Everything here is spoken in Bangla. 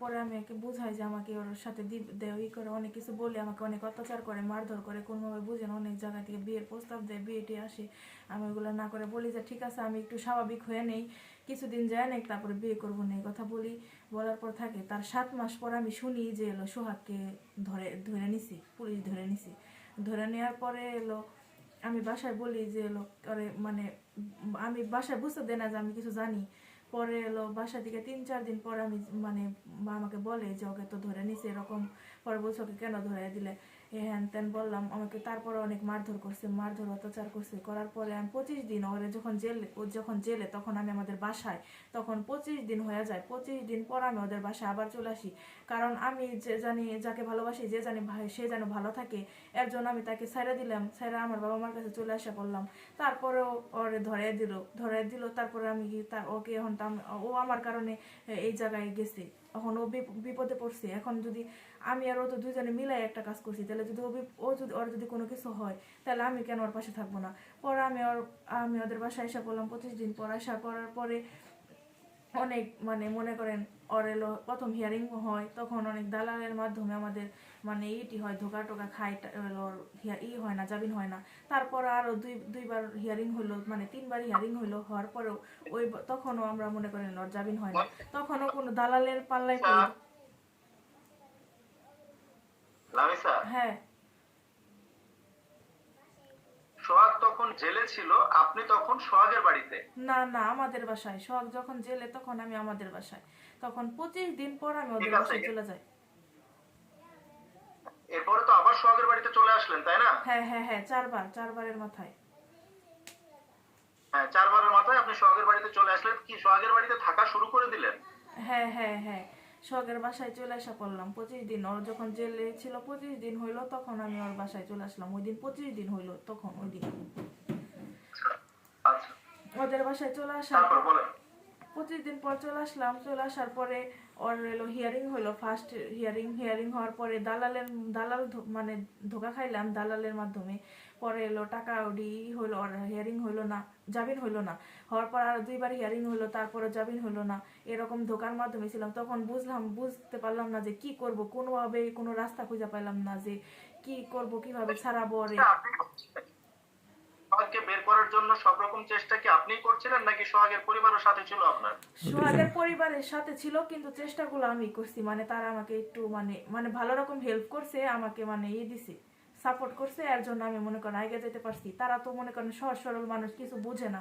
পরে আমি একে বুঝাই যে আমাকে ওর সাথে দেয় করে, অনেক কিছু বলে, আমাকে অনেক অত্যাচার করে, মারধর করে কোনোভাবে বুঝে না, অনেক জায়গা থেকে বিয়ের প্রস্তাব দেয় বিয়েটি আসে। আমি ওগুলো না করে বলি যে, ঠিক আছে, আমি একটু স্বাভাবিক হয়ে নেই, কিছুদিন যায় নেই তারপরে বিয়ে করব না, এই কথা বলি। বলার পর থাকে, তার সাত মাস পর আমি শুনি যে এলো সোহাগকে ধরে ধরে নিছি, পুলিশ ধরে নিছি। ধরে নেওয়ার পরে এলো, আমি বাসায় বলি যে এলো মানে আমি বাসায় বুঝতে দেয় না যে আমি কিছু জানি। পরে এলো বাসা থেকে তিন, চার দিন পর আমি মানে আমাকে বলে যে ওকে তো ধরে নিছে এরকম। পরে বলছে ওকে কেন ধরে দিলে? হ্যান ত্যান বললাম, আমাকে তারপরে অনেক মারধর করছে, মারধর, অত্যাচার করছে। করার পরে আমি পঁচিশ দিন ওরে যখন জেলে, ও যখন জেলে তখন আমি আমাদের বাসায়, তখন পঁচিশ দিন হয়ে যায়। পঁচিশ দিন পর আমি ওদের বাসায় আবার চলে আসি। কারণ আমি যে জানি, যাকে ভালোবাসি, যে জানি ভাই সে যেন ভালো থাকে, এর জন্য আমি তাকে ছেড়ে দিলাম ছেড়ে আমার বাবা মার কাছে চলে আসা করলাম তারপরেও ওরে ধরে দিল ধরে দিল, তারপরে আমি ওকে এখন আমি- ও আমার কারণে এই জায়গায় গেছে। এখন ও বিপ- বিপদে পড়ছে। এখন যদি আমি আর ও তো দুজনে মিলাই একটা কাজ করছি, তাহলে যদি ও যদি, ওর যদি কোনো কিছু হয়, তাহলে আমি কেন ওর পাশে থাকব না? পরে আমি ওর, আমি ওদের বাসায় এসে বললাম, পঁচিশ দিন পর আসা করার পরে অনেক মানে মনে করেন ওর এলো প্রথম হিয়ারিং হয় তখন অনেক দালালের মাধ্যমে আমাদের মানে ইটি হয় ধোকা টোকা খাই ই হয় না জামিন হয় না। তারপর আরও দুই দুইবার হিয়ারিং হলো মানে তিনবার হিয়ারিং হলো হওয়ার পরেও ওই তখনও আমরা মনে করেন ওর জামিন হয় না। তখনও কোনো দালালের পাল্লায় পড়ি হ্যাঁ সোহাগ তখন জেলে ছিল আপনি তখন সোহাগের বাড়িতে? না না আমাদের বাসায়। সোহাগ যখন জেলে তখন আমি আমাদের বাসায়। তখন পঁচিশ দিন পর আমি ওদের বাসায় চলে যাই। এরপরে তো আবার সোহাগের বাড়িতে চলে আসলেন তাই না? হ্যাঁ হ্যাঁ হ্যাঁ চারবার চারবারের মাথায়। হ্যাঁ চারবারের মাথায় আপনি সোহাগের বাড়িতে চলে আসলেন। কি সোহাগের বাড়িতে থাকা শুরু করে দিলেন? হ্যাঁ হ্যাঁ হ্যাঁ সোহাগের বাসায় চলে আসা করলাম পঁচিশ দিন। ওর যখন জেলে ছিল পঁচিশ দিন হইল তখন আমি ওর বাসায় চলে আসলাম। ওই দিন পঁচিশ দিন হইল তখন ওই দিন। ওদের বাসায় চলে আসার পর পঁচিশ দিন পর চলে আসলাম চলে আসার পরে ওর এলো হিয়ারিং হলো। ফার্স্ট হিয়ারিং হিয়ারিং হওয়ার পরে দালালের দালাল মানে ধোকা খাইলাম দালালের মাধ্যমে। পরে এলো টাকা উডি হইল আর হিয়ারিং হইল না জামিন হইল না। হওয়ার পর আর দুইবার হিয়ারিং হইল তারপরে জামিন হইল না। এরকম ধোকার মাধ্যমে ছিলাম। তখন বুঝলাম বুঝতে পারলাম না যে কি করব কোনোভাবে কোনো রাস্তা খুঁজে পাইলাম না যে কি করব কীভাবে ছাড়াবো রে আপনি সোহাগকে বের করার জন্য সব রকম চেষ্টা কি আপনিই করছিলেন নাকি সোহাগের পরিবারের সাথে ছিল আপনার? সোহাগের পরিবারের সাথে ছিল, কিন্তু চেষ্টাগুলো আমি করছি। মানে তারা আমাকে একটু মানে মানে ভালো রকম হেল্প করছে, আমাকে মানে ইয়ে দিছে সাপোর্ট করছে, এর জন্য আমি মনে করেন আগে যেতে পারছি। তারা তো মনে করেন সহজ সরল মানুষ, কিছু বুঝে না।